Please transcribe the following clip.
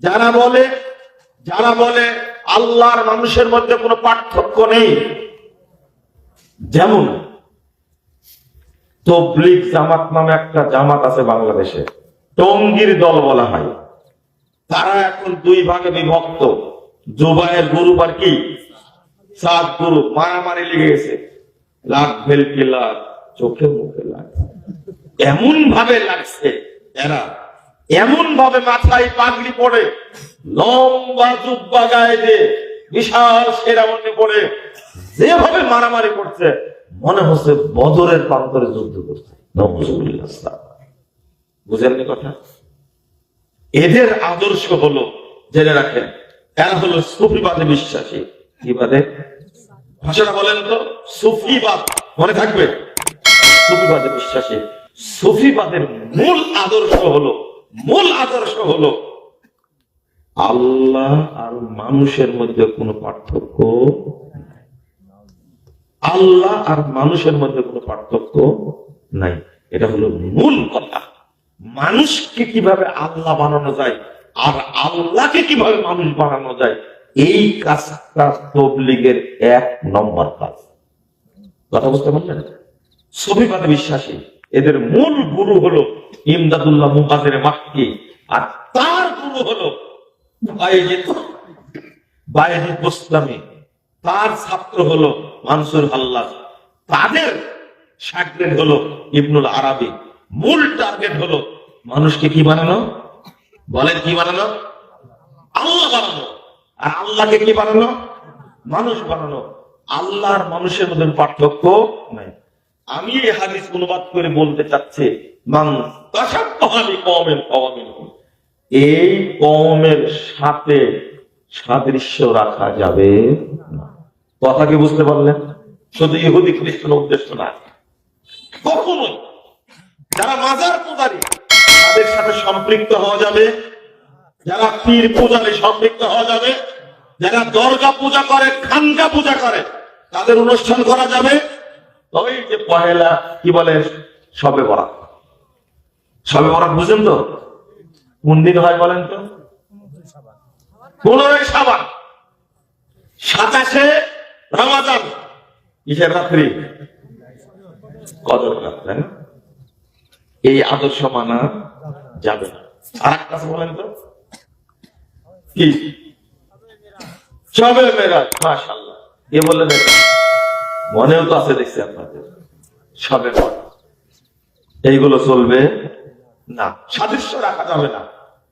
যারা বলে যারা বলে আল্লাহর মানুষের মধ্যে কোনো পার্থক্য নেই, যেমন তবলিগ জামাত নামে একটা জামাত আছে বাংলাদেশে, টঙ্গির দল বলা হয়। তারা এখন দুই ভাগে বিভক্ত। জুবাইয়ের গ্রুপ আর কি? সাত গ্রুপ। মারামারি লেগে গেছে। লাখ ভেলকি লাখ, চোখে মুখে লাখ। এমন ভাবে লাগছে এরা। এমন ভাবে মাথায় পাগড়ি পড়ে লম্বা জুব্বা গায়ে দিয়ে বিশাল সেরামণি পড়ে যেভাবে মারামারি করছে, মনে হচ্ছে বদরের প্রান্তরে যুদ্ধ করছে। বুঝেননি কথা? এদের আদর্শ হলো, জেনে রাখেন, এরা হলো সুফিবাদে বিশ্বাসী। কি বাদে? ভাষাটা বলেন তো, সুফিবাদ। মনে থাকবে? সুফিবাদে বিশ্বাসী। সুফিবাদের মূল আদর্শ হলো মূল আদর্শ হলো আল্লাহ আর মানুষের মধ্যে কোনো পার্থক্য আল্লাহ আর মানুষের মধ্যে কোনো পার্থক্য নাই। এটা হলো মূল কথা। মানুষকে কীভাবে আল্লাহ বানানো যায় আর আল্লাহকে কীভাবে মানুষ বানানো যায়, এই কাজটা তবলিগের এক নম্বর কাজ। কথা বুঝতে পারলেন? সবিবাদে বিশ্বাসী। এদের মূল গুরু হলো ইমদাদুল্লাহ মুকাদের মাক্কি আর তার গুরু হলো বায়েজিদ তার ছাত্র হলো মানসুর আল্লাহ তাদের সাকরেট হলো ইবনুল আরাবি। মূল টার্গেট হলো মানুষকে কি বানানো? বলেন কি বানানো? আল্লাহ বানানো। আর আল্লাহকে কি বানানো? মানুষ বানানো। আল্লাহর মানুষের মধ্যে পার্থক্য নাই। আমি এই হাদিস অনুবাদ করে বলতে চাচ্ছি। এই কমের সাথে সাদৃশ্য রাখা যাবে কথা কি বুঝতে পারলেন? শুধু ইহুদি খ্রিস্টান উদ্দেশ্য না। কখনোই যারা মাজার পূজারী, তাদের সাথে সম্পৃক্ত হওয়া যাবে। যারা পীর পূজারী, সম্পৃক্ত হওয়া যাবে। যারা দর্গা পূজা করে, খানকা পূজা করে, তাদের অনুষ্ঠান করা যাবে। ওই যে পহেলা, কি বলে, সবে বরাত। সবে বরাত বুঝেন তো? কোন দিন হয় বলেন তো? পনেরোই সাবান সাতাশে রমাজান কিসের রাত্রি? কদর রাত? এই আদর্শ মানা যাবে না। আর একটা বলেন তো? কি? সবে মেরাজ মাশাল্লাহ এ বলে দেখেন মনেও তো আছে দেখছি আপনাদের। সবে মন। এইগুলো চলবে না। সাদৃশ্য রাখা যাবে না।